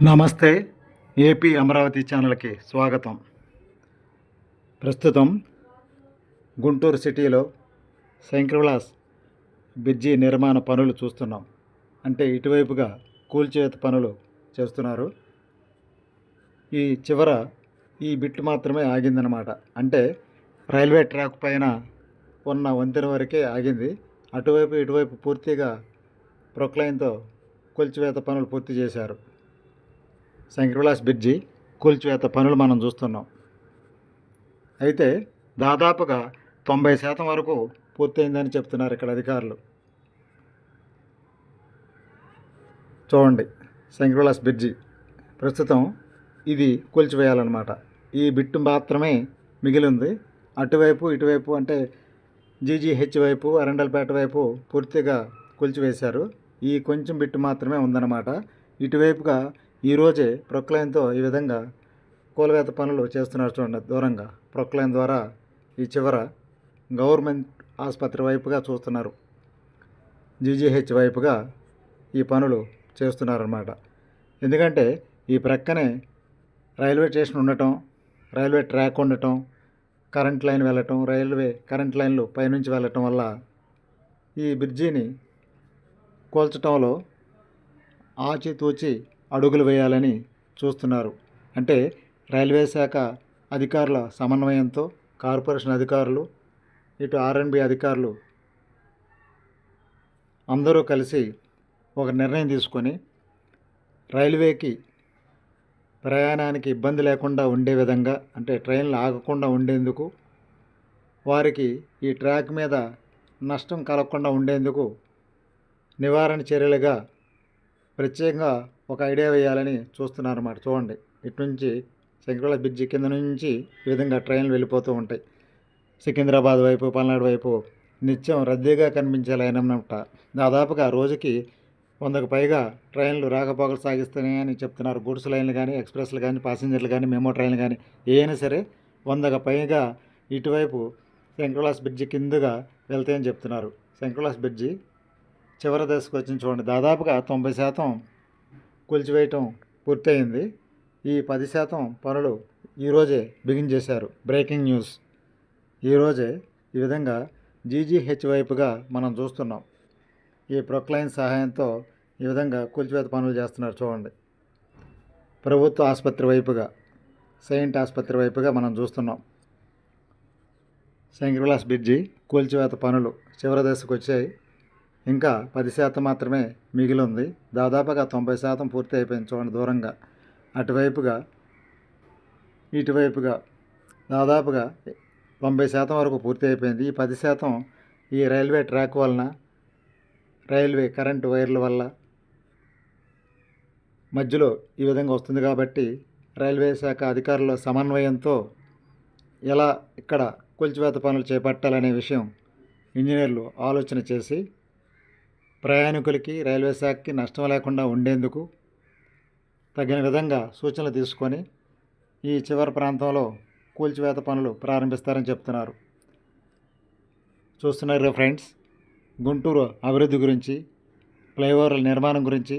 నమస్తే ఏపీ అమరావతి ఛానల్కి స్వాగతం. ప్రస్తుతం గుంటూరు సిటీలో శంకర్విలాస్ బ్రిడ్జి నిర్మాణ పనులు చూస్తున్నాం. అంటే ఇటువైపుగా కూల్చేత పనులు చేస్తున్నారు. ఈ చివర ఈ బిట్ మాత్రమే ఆగిందనమాట అంటే రైల్వే ట్రాక్ పైన ఉన్న వంతెన వరకే ఆగింది. అటువైపు ఇటువైపు పూర్తిగా ప్రొక్లైన్తో కూల్చివేత పనులు పూర్తి చేశారు. శంకరవిలాస్ బ్రిడ్జి కూల్చివేత పనులు మనం చూస్తున్నాం. అయితే దాదాపుగా తొంభై శాతం వరకు పూర్తయిందని చెప్తున్నారు ఇక్కడ అధికారులు. చూడండి శంకరవిలాస్ బ్రిడ్జి. ప్రస్తుతం ఇది కూల్చివేయాలన్నమాట. ఈ బిట్టు మాత్రమే మిగిలి ఉంది అటువైపు ఇటువైపు అంటే జీజీహెచ్ వైపు అరండల్పేట వైపు పూర్తిగా కూల్చివేశారు. ఈ కొంచెం బిట్టు మాత్రమే ఉందన్నమాట. ఇటువైపుగా ఈరోజే ప్రొక్లైన్తో ఈ విధంగా కూలవేత పనులు చేస్తున్నారు చూడండి దూరంగా. ప్రొక్లైన్ ద్వారా ఈ చివర గవర్నమెంట్ ఆసుపత్రి వైపుగా చూస్తున్నారు. జీజీహెచ్ వైపుగా ఈ పనులు చేస్తున్నారన్నమాట. ఎందుకంటే ఈ ప్రక్కనే రైల్వే స్టేషన్ ఉండటం రైల్వే ట్రాక్ ఉండటం కరెంట్ లైన్ వెళ్ళటం రైల్వే కరెంట్ లైన్లు పైనుంచి వెళ్ళటం వల్ల ఈ బ్రిడ్జిని కూల్చటంలో ఆచితూచి అడుగులు వేయాలని చూస్తున్నారు. అంటే రైల్వే శాఖ అధికారుల సమన్వయంతో కార్పొరేషన్ అధికారులు ఇటు ఆర్ఎన్బి అధికారులు అందరూ కలిసి ఒక నిర్ణయం తీసుకొని రైల్వేకి ప్రయాణానికి ఇబ్బంది లేకుండా ఉండే విధంగా అంటే ట్రైన్లు ఆగకుండా ఉండేందుకు వారికి ఈ ట్రాక్ మీద నష్టం కలగకుండా ఉండేందుకు నివారణ చర్యలుగా ప్రత్యేకంగా ఒక ఐడియా వేయాలని చూస్తున్నారు అన్నమాట చూడండి. ఇటు నుంచి శంకరాల బ్రిడ్జి కింద నుంచి ఈ విధంగా ట్రైన్లు వెళ్ళిపోతూ ఉంటాయి. సికింద్రాబాద్ వైపు పల్నాడు వైపు నిత్యం రద్దీగా కనిపించేలాయనమాట దాదాపుగా రోజుకి వందకు పైగా ట్రైన్లు రాకపోకలు సాగిస్తున్నాయని చెప్తున్నారు. గూడ్స్ లైన్లు కానీ ఎక్స్ప్రెస్లు కానీ ప్యాసింజర్లు కానీ మెమో ట్రైన్లు కానీ ఏమైనా సరే వందకు పైగా ఇటువైపు శంకులాస్ బ్రిడ్జి కిందుగా వెళ్తాయని చెప్తున్నారు. శంకర్లాస్ బ్రిడ్జి చివరి దశకు వచ్చిన చూడండి. దాదాపుగా తొంభై శాతం కూల్చివేయటం పూర్తయింది. ఈ పది శాతం పనులు ఈరోజే బిగిన్ చేశారు. Breaking news. ఈరోజే ఈ విధంగా జీజీహెచ్ వైపుగా మనం చూస్తున్నాం. ఈ ప్రొక్లైన్ సహాయంతో ఈ విధంగా కూల్చివేత పనులు చేస్తున్నారు చూడండి. ప్రభుత్వ ఆసుపత్రి వైపుగా సెయింట్ ఆసుపత్రి వైపుగా మనం చూస్తున్నాం. శంకర్విలాస్ బ్రిడ్జి కూల్చివేత పనులు చివరి దశకు వచ్చాయి. ఇంకా పది శాతం మాత్రమే మిగిలి ఉంది దాదాపుగా తొంభై శాతం పూర్తి అయిపోయింది చూడండి దూరంగా. అటువైపుగా ఇటువైపుగా దాదాపుగా తొంభై శాతం వరకు పూర్తి అయిపోయింది. ఈ పది శాతం ఈ రైల్వే ట్రాక్ వలన రైల్వే కరెంటు వైర్ల వల్ల మధ్యలో ఈ విధంగా వస్తుంది కాబట్టి రైల్వే శాఖ అధికారుల సమన్వయంతో ఎలా ఇక్కడ కూల్చివేత పనులు చేపట్టాలనే విషయం ఇంజనీర్లు ఆలోచన చేసి ప్రయాణికులకి రైల్వే శాఖకి నష్టం లేకుండా ఉండేందుకు తగిన విధంగా సూచనలు తీసుకొని ఈ చివరి ప్రాంతంలో కూల్చివేత పనులు ప్రారంభిస్తారని చెప్తున్నారు. చూస్తున్నారు ఫ్రెండ్స్ గుంటూరు అభివృద్ధి గురించి ఫ్లైఓవర్ల నిర్మాణం గురించి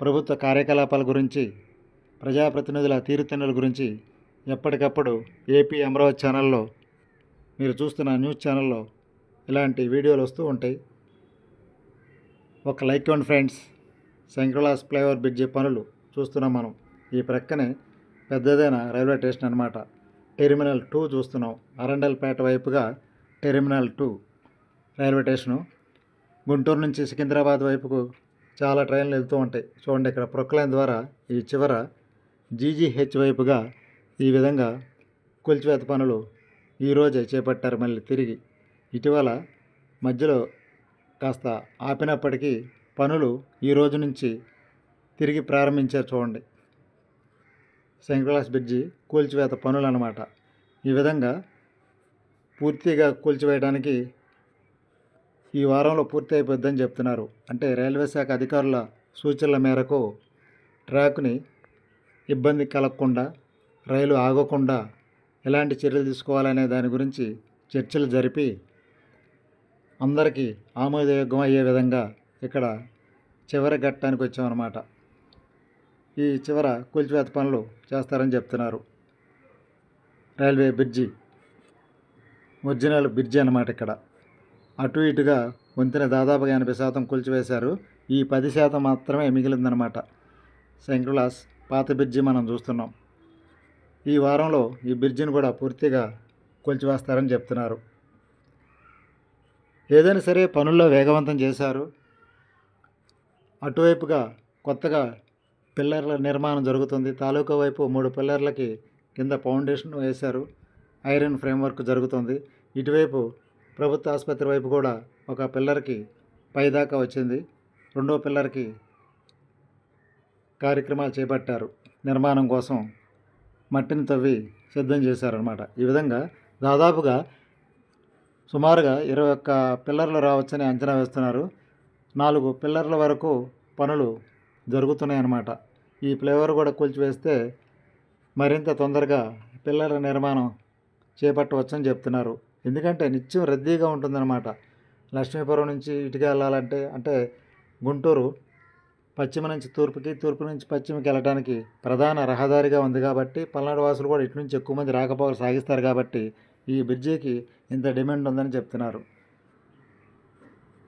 ప్రభుత్వ కార్యకలాపాల గురించి ప్రజాప్రతినిధుల తీరుతెన్నుల గురించి ఎప్పటికప్పుడు ఏపీ అమరావతి ఛానల్లో మీరు చూస్తున్న న్యూస్ ఛానల్లో ఇలాంటి వీడియోలు వస్తూ ఉంటాయి. ఒక లైక్ ఇవ్వండి ఫ్రెండ్స్. శంకరలాస్ ఫ్లైఓవర్ బ్రిడ్జి పనులు చూస్తున్నాం మనం. ఈ ప్రక్కనే పెద్దదైన రైల్వే స్టేషన్ అనమాట టెర్మినల్ టూ చూస్తున్నాం. అరండల్పేట వైపుగా terminal two railway station. Guntur నుంచి సికింద్రాబాద్ వైపుకు చాలా ట్రైన్లు వెళ్తూ ఉంటాయి. చూడండి ఇక్కడ ప్రొక్లైన్ ద్వారా ఈ చివర జీజీహెచ్ వైపుగా ఈ విధంగా కూల్చివేత పనులు ఈరోజే చేపట్టారు మళ్ళీ తిరిగి. ఇటీవల మధ్యలో కాస్త ఆపినప్పటికీ పనులు ఈ రోజు నుంచి తిరిగి ప్రారంభించారు చూడండి. శంకర్లాస్ బ్రిడ్జి కూల్చివేత పనులు అన్నమాట ఈ విధంగా పూర్తిగా కూల్చివేయడానికి ఈ వారంలో పూర్తి అయిపోద్దని చెప్తున్నారు. అంటే రైల్వే శాఖ అధికారుల సూచనల మేరకు ట్రాక్ని ఇబ్బంది కలగకుండా రైలు ఆగకుండా ఎలాంటి చర్యలు తీసుకోవాలనే దాని గురించి చర్చలు జరిపి అందరికీ ఆమోదయోగ్యం అయ్యే విధంగా ఇక్కడ చివరి ఘట్టానికి వచ్చామన్నమాట. ఈ చివర కూల్చివేత పనులు చేస్తారని చెప్తున్నారు. రైల్వే బ్రిడ్జి ఒరిజినల్ బ్రిడ్జి అన్నమాట ఇక్కడ. అటు ఇటుగా వంతెన దాదాపుగా ఎనభై శాతం కూల్చివేశారు. ఈ పది శాతం మాత్రమే మిగిలిందనమాట శంకులాస్ పాత బ్రిడ్జి మనం చూస్తున్నాం. ఈ వారంలో ఈ బ్రిడ్జిని కూడా పూర్తిగా కూల్చివేస్తారని చెప్తున్నారు. ఏదైనా సరే పనుల్లో వేగవంతం చేశారు. అటువైపుగా కొత్తగా పిల్లర్ల నిర్మాణం జరుగుతుంది. తాలూకా వైపు మూడు పిల్లర్లకి కింద ఫౌండేషన్ వేశారు. ఐరన్ ఫ్రేమ్వర్క్ జరుగుతుంది. ఇటువైపు ప్రభుత్వ ఆసుపత్రి వైపు కూడా ఒక పిల్లర్కి పైదాకా వచ్చింది. రెండో పిల్లర్కి కార్యక్రమాలు చేపట్టారు. నిర్మాణం కోసం మట్టిని తవ్వి సిద్ధం చేశారనమాట ఈ విధంగా దాదాపుగా సుమారుగా ఇరవై ఒక్క పిల్లర్లు రావచ్చని అంచనా వేస్తున్నారు. నాలుగు పిల్లర్ల వరకు పనులు జరుగుతున్నాయి అన్నమాట ఈ ఫ్లేవర్ కూడా కూల్చివేస్తే మరింత తొందరగా పిల్లర్ల నిర్మాణం చేపట్టవచ్చని చెప్తున్నారు. ఎందుకంటే నిత్యం రద్దీగా ఉంటుందన్నమాట. లక్ష్మీపురం నుంచి ఇటుక వెళ్ళాలంటే అంటే గుంటూరు పశ్చిమ నుంచి తూర్పుకి తూర్పు నుంచి పశ్చిమకి వెళ్ళడానికి ప్రధాన రహదారిగా ఉంది కాబట్టి పల్నాడు వాసులు కూడా ఇటు నుంచి ఎక్కువ మంది రాకపోకలు సాగిస్తారు కాబట్టి ఈ బ్రిడ్జికి ఇంత డిమాండ్ ఉందని చెప్తున్నారు.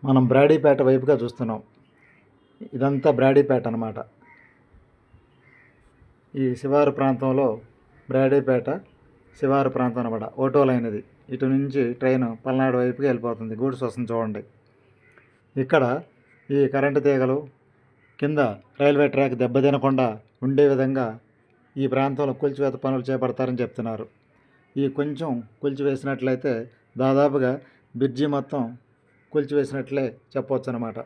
మనం బ్రాడీపేట వైపుగా చూస్తున్నాం. ఇదంతా బ్రాడీపేట అనమాట ఈ శివారు ప్రాంతంలో బ్రాడీపేట శివారు ప్రాంతం అనమాట ఓటో లైన్ ఇది ఇటు నుంచి ట్రైన్ పల్నాడు వైపుకి వెళ్ళిపోతుంది. గూడ్స్ వస్తుంది చూడండి. ఇక్కడ ఈ కరెంటు తీగలు కింద రైల్వే ట్రాక్ దెబ్బతినకుండా ఉండే విధంగా ఈ ప్రాంతంలో కూల్చివేత పనులు చేపడతారని చెప్తున్నారు. ఈ కొంచెం కొలిచివేసినట్లయితే దాదాపుగా బ్రిడ్జి మొత్తం కొలిచివేసినట్లే చెప్పవచ్చు అనమాట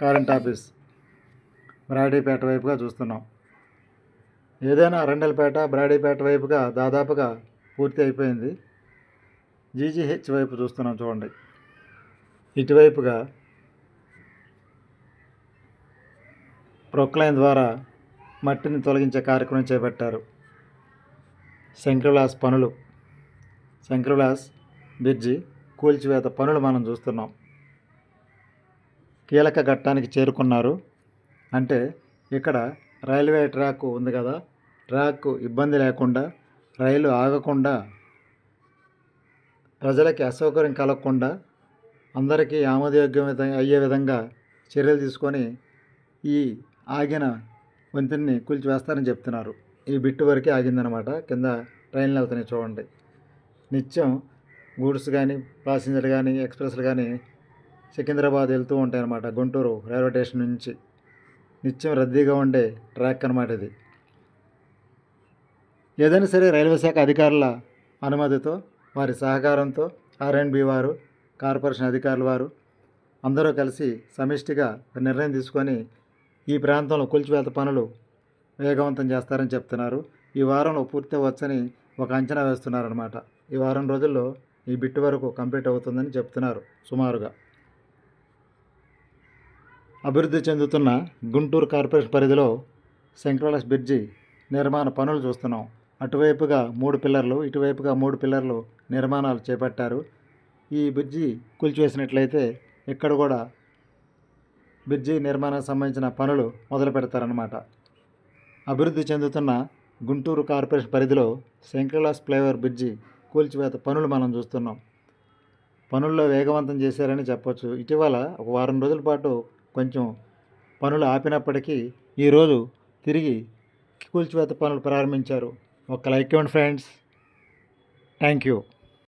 కరెంట్ ఆఫీస్ బ్రాడీపేట వైపుగా చూస్తున్నాం. ఏదైనా అరండలపేట బ్రాడీపేట వైపుగా దాదాపుగా పూర్తి అయిపోయింది. జీజీహెచ్ వైపు చూస్తున్నాం చూడండి. ఇటువైపుగా ప్రొక్లైన్ ద్వారా మట్టిని తొలగించే కార్యక్రమం చేపట్టారు. శంకరవిలాస్ పనులు. శంకరవిలాస్ బ్రిడ్జి కూల్చివేత పనులు మనం చూస్తున్నాం. కీలక ఘట్టానికి చేరుకున్నారు. అంటే ఇక్కడ రైల్వే ట్రాక్ ఉంది కదా ట్రాక్ ఇబ్బంది లేకుండా రైలు ఆగకుండా ప్రజలకి అసౌకర్యం కలగకుండా అందరికీ ఆమోదయోగ్యం అయ్యే విధంగా చర్యలు తీసుకొని ఈ ఆగిన వంతెనని కూల్చివేస్తారని చెప్తున్నారు. ఈ బిట్టు వరకే ఆగిందనమాట కింద ట్రైన్లు వెళ్తున్నాయి చూడండి. నిత్యం గూడ్స్ కానీ ప్యాసింజర్ కానీ ఎక్స్ప్రెస్లు కానీ సికింద్రాబాద్ వెళ్తూ ఉంటాయి అన్నమాట గుంటూరు రైల్వే స్టేషన్ నుంచి. నిత్యం రద్దీగా ఉండే ట్రాక్ అనమాట ఇది. ఏదైనా సరే రైల్వే శాఖ అధికారుల అనుమతితో వారి సహకారంతో ఆర్ఎండ్బి వారు కార్పొరేషన్ అధికారుల వారు అందరూ కలిసి సమిష్టిగా నిర్ణయం తీసుకొని ఈ ప్రాంతంలో కూల్చివేత పనులు వేగవంతం చేస్తారని చెప్తున్నారు. ఈ వారంలో పూర్తి అవ్వచ్చని ఒక అంచనా వేస్తున్నారనమాట ఈ వారం రోజుల్లో ఈ బిట్ వరకు కంప్లీట్ అవుతుందని చెప్తున్నారు సుమారుగా. అభివృద్ధి చెందుతున్న గుంటూరు కార్పొరేషన్ పరిధిలో సెంట్రలస్ బ్రిడ్జి నిర్మాణ పనులు చూస్తున్నాం. అటువైపుగా మూడు పిల్లర్లు ఇటువైపుగా మూడు పిల్లర్లు నిర్మాణాలు చేపట్టారు. ఈ బ్రిడ్జి కూల్చివేసినట్లయితే ఇక్కడ కూడా బ్రిడ్జి నిర్మాణానికి సంబంధించిన పనులు మొదలు పెడతారన్నమాట అభివృద్ధి చెందుతున్న గుంటూరు కార్పొరేషన్ పరిధిలో శంకర్లాస్ ఫ్లైఓవర్ బ్రిడ్జి కూల్చివేత పనులు మనం చూస్తున్నాం. పనుల్లో వేగవంతం చేశారని చెప్పొచ్చు. ఇటీవల ఒక వారం రోజుల పాటు కొంచెం పనులు ఆపినప్పటికీ ఈరోజు తిరిగి కూల్చివేత పనులు ప్రారంభించారు. ఒక లైక్ ఇవ్వండి ఫ్రెండ్స్. Thank you.